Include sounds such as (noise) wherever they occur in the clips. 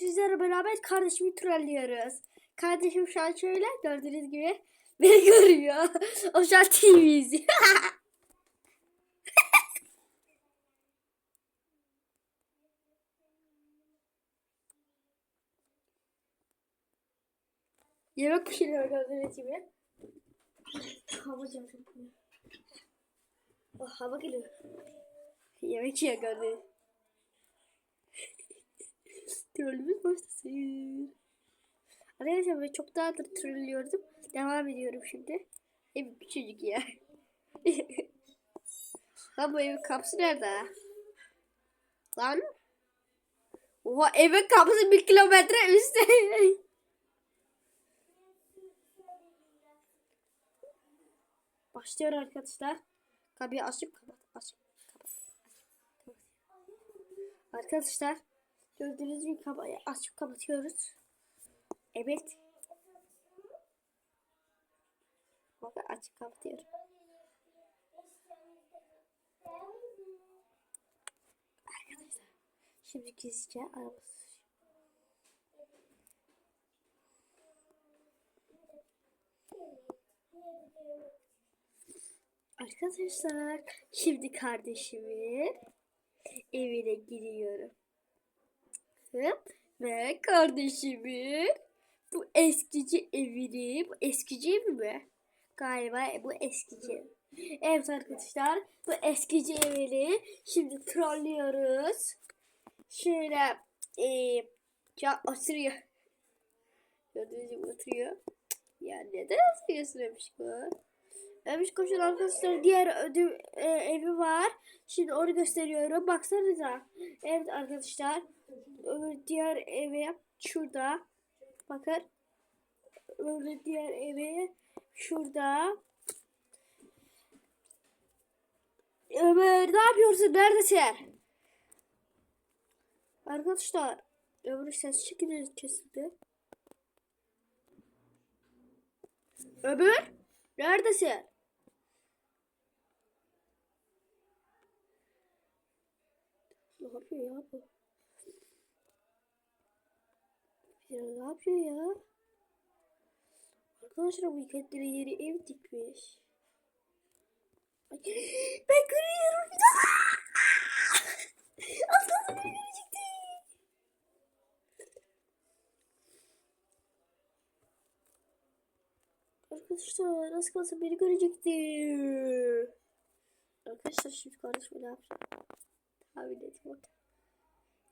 sizlerle beraber kardeşimi trollüyoruz. Kardeşim şu an şöyle gördüğünüz gibi (laughs) beni görüyor. o şu an TV izliyor. (laughs) Yemek pişiriyor gördüğünüz gibi. Hava canım. Oh, hava geliyor. Yemek yiyor gördüğünüz Trollümüz başlasın. Arkadaşlar ben çok daha da trollüyordum. Devam ediyorum şimdi. Ev küçücük ya. (laughs) ha bu evin kapısı nerede? Lan. Oha evin kapısı bir kilometre üstte. (laughs) Başlıyor arkadaşlar. Kapıyı açıp. Açıp kapat. Açıp kapat. Arkadaşlar gördüğünüz gibi kapıyı açıp kapatıyoruz. Evet. Bakın açıp kapatıyorum. Arkadaşlar şimdi gizlice arabası Arkadaşlar şimdi kardeşimin evine giriyorum. Hop, Ve kardeşimin bu eskici evini, bu eskici evi mi? Galiba bu eskici ev. Evet arkadaşlar bu eskici evini şimdi trollüyoruz. Şöyle e, ya oturuyor. Gördüğünüz gibi oturuyor. Ya neden oturuyorsun bu? Ömüş koşun arkadaşlar diğer ödüm e, evi var. Şimdi onu gösteriyorum. Baksanıza. Evet arkadaşlar. Öbür diğer evi şurada. Bakın. Öbür diğer evi şurada. Ömer ne yapıyorsun? Neredesin? Arkadaşlar. Öbür ses şekilde kesildi. Öbür? Neredesin? Ne yapıyor ya bu? Ya ne yapıyor ya? Arkadaşlar bu kendine yeri ev dikmiş. (gasps) Ben görüyorum. (laughs) Aslan beni görecekti. Arkadaşlar az kalsın beni görecekti. Arkadaşlar şimdi kardeşim ne yapacak? Tahmin edin bak.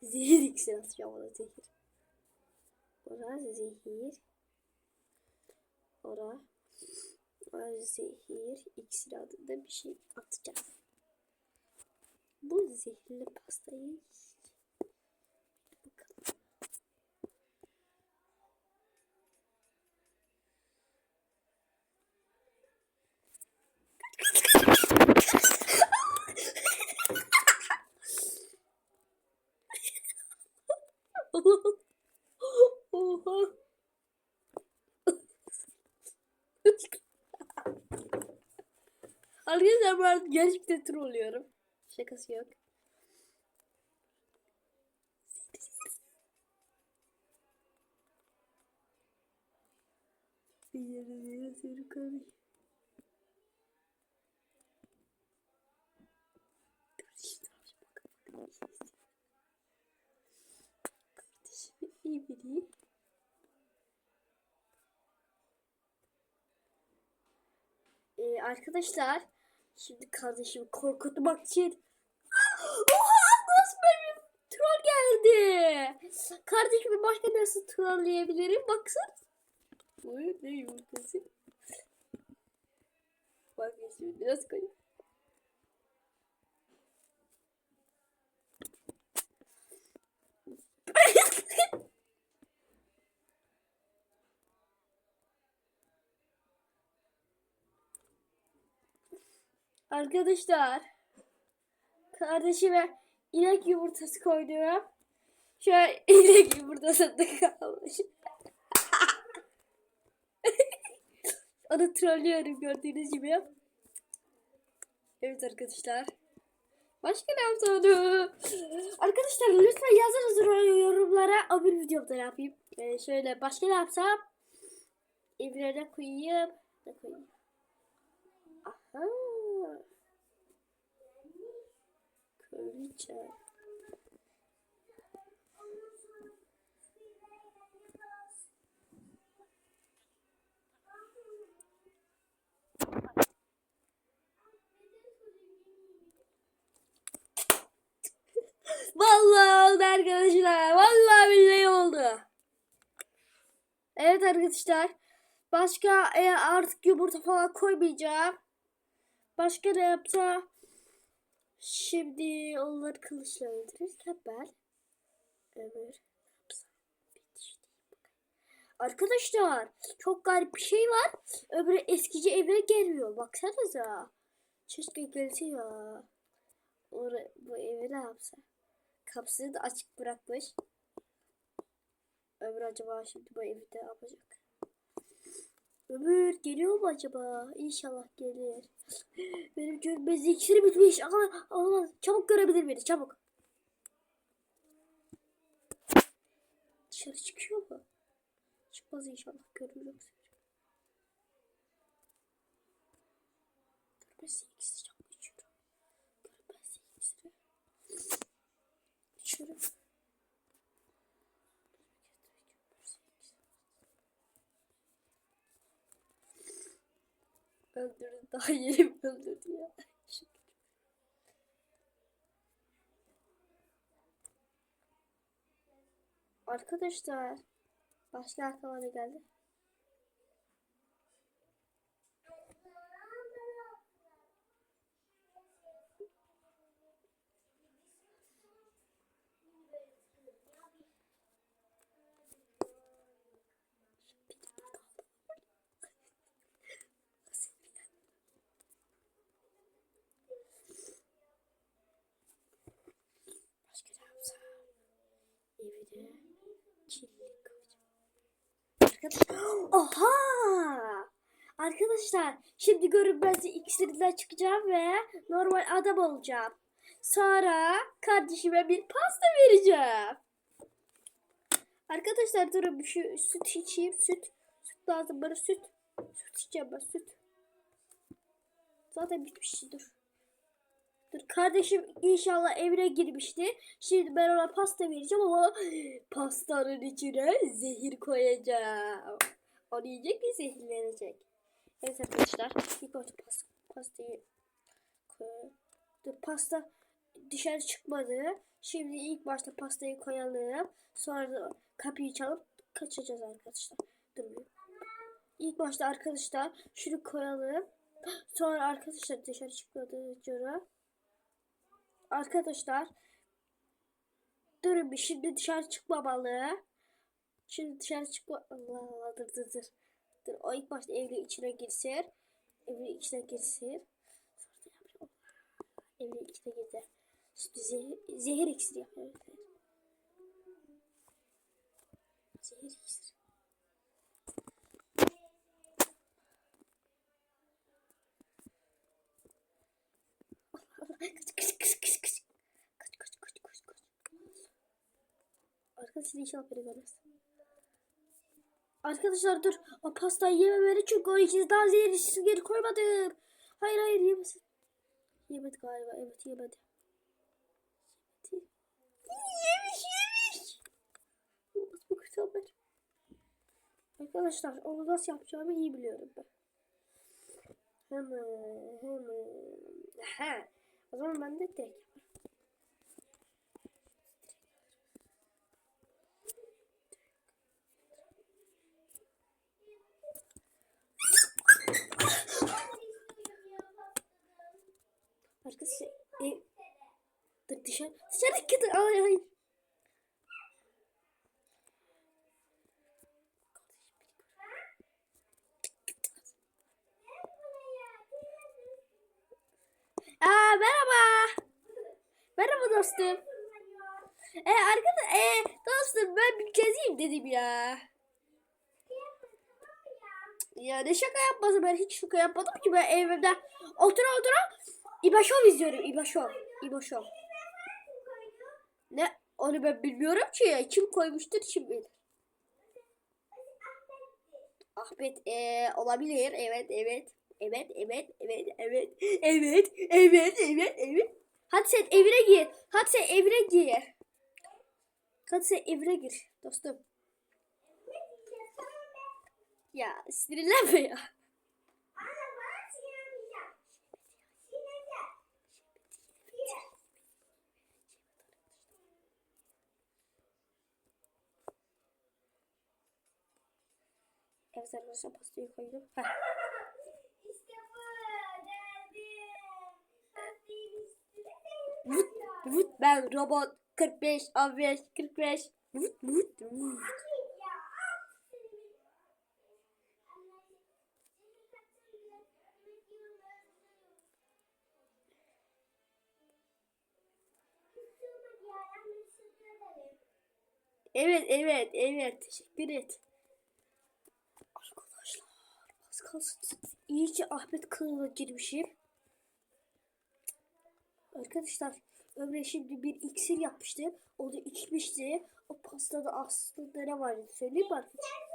Zehir iksir atacağım ona zehir. Ora zehir. Ora. Zehir iksir adında bir şey atacağım. Bu zehirli pastayı Arkadaşlar ben gerçekten trollüyorum. Şakası yok. Karış. Kardeşim iyi biri. Ee, arkadaşlar şimdi kardeşimi korkutmak için (gasps) Oha nasıl bir troll geldi. Kardeşimi başka nasıl trolleyebilirim baksana. Bu ne yumurtası? Bak şimdi biraz koyayım. Arkadaşlar kardeşime inek yumurtası koydum. Şöyle (laughs) inek yumurtası da kalmış. (laughs) Onu trollüyorum gördüğünüz gibi. Evet arkadaşlar. Başka ne yapsam? Arkadaşlar lütfen yazınız yorumlara öbür videomda ne yapayım. Ee, şöyle başka ne yapsam? İbrene koyayım. Ne koyayım? Köylüce. (laughs) Vallahi oldu arkadaşlar. Vallahi billahi oldu. Evet arkadaşlar. Başka e, artık yumurta falan koymayacağım. Başka ne yapsa? Şimdi onları kılıçla öldürürken ben ömür Arkadaşlar çok garip bir şey var. Öbürü eskici evine gelmiyor. Baksanıza. Keşke gelse ya. Or- bu evi ne yapsa? Kapısını da açık bırakmış. Ömür acaba şimdi bu evi ne yapacak? Ömür geliyor mu acaba? İnşallah gelir. (gasps) Benim görmez iksiri bitmiş. Ama, ama çabuk görebilir beni çabuk. Dışarı çıkıyor mu? Çıkmaz inşallah görür yoksa. Görmez iksiri içiyorum. Görmez iksiri. İçiyorum. Öldürdü (laughs) daha yeni öldürdü ya. Arkadaşlar başka aklıma geldi? Evde kirlilik Arkadaşlar. Oha! Arkadaşlar şimdi görünmezli iksirinden çıkacağım ve normal adam olacağım. Sonra kardeşime bir pasta vereceğim. Arkadaşlar durun şu süt içeyim süt. Süt lazım bana süt. Süt içeceğim ben süt. Zaten bitmiş dur. Kardeşim inşallah evine girmişti. Şimdi ben ona pasta vereceğim ama (gasps) pastanın içine zehir koyacağım. Onu yiyecek ve zehirlenecek. Evet arkadaşlar ilk önce pasta, pastayı koy. Dur pasta dışarı çıkmadı. Şimdi ilk başta pastayı koyalım. Sonra da kapıyı çalıp kaçacağız arkadaşlar. Dur İlk başta arkadaşlar şunu koyalım. (gasps) Sonra arkadaşlar dışarı çıkmadı. Sonra Arkadaşlar durun bir şimdi dışarı çıkmamalı. Şimdi dışarı çıkma Allah dur dur dur. Dur o ilk başta evin içine girsin. Evin içine girsin. Evin içine girdi. Şimdi zehir, zehir iksiri yapıyor. Zehir iksiri. Arkadaşlar inşallah beni görmez. Arkadaşlar dur. O pastayı yememeli çünkü o içine daha zehirli geri koymadım. Hayır hayır yemesin. Yemedi galiba. Evet yemedi. Yemiş yemiş. Bu kötü haber. Arkadaşlar onu nasıl yapacağımı iyi biliyorum ben. Hemen hemen. He. O zaman ben de direkt yaparım. Arkadaşlar e, dur dışarı dışarı gidin ay ay. Aa merhaba. Merhaba dostum. E arkadaş e dostum ben bir gezeyim dedim ya. Ya ne şaka yapması ben hiç şaka yapmadım ki ben evimde otur otura İbaşov izliyorum İbaşov. İboşo. Ne? Onu ben bilmiyorum ki. Kim koymuştur kim bilir. Ahmet ee, olabilir. Evet evet. Evet evet evet evet. Evet evet evet evet. Hadi sen evine gir. Hadi sen evine gir. Hadi sen evine gir dostum. Ya sinirlenme ya. Evet arkadaşlar pastayı koydum. Heh. İşte bu geldim. Pastayı üstüne Vut vut ben robot 45 15 45 vut vut vut. Evet evet evet teşekkür et. Arkadaşlar az kalsın iyice Ahmet kılığına girmişim. Arkadaşlar Ömre şimdi bir iksir yapmıştı. O da içmişti. O pastada aslında ne vardı söyleyeyim mi arkadaşlar?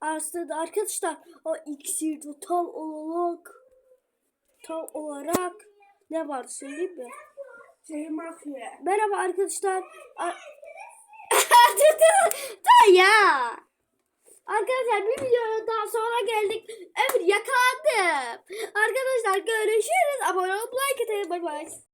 Aslında arkadaşlar o iksirde tam olarak tam olarak ne vardı söyleyeyim mi? Merhaba arkadaşlar. Ar- (laughs) ya. Arkadaşlar bir videonun daha sonra geldik. Ömür yakalandım. Arkadaşlar görüşürüz. Abone olup like atın. Bay bay.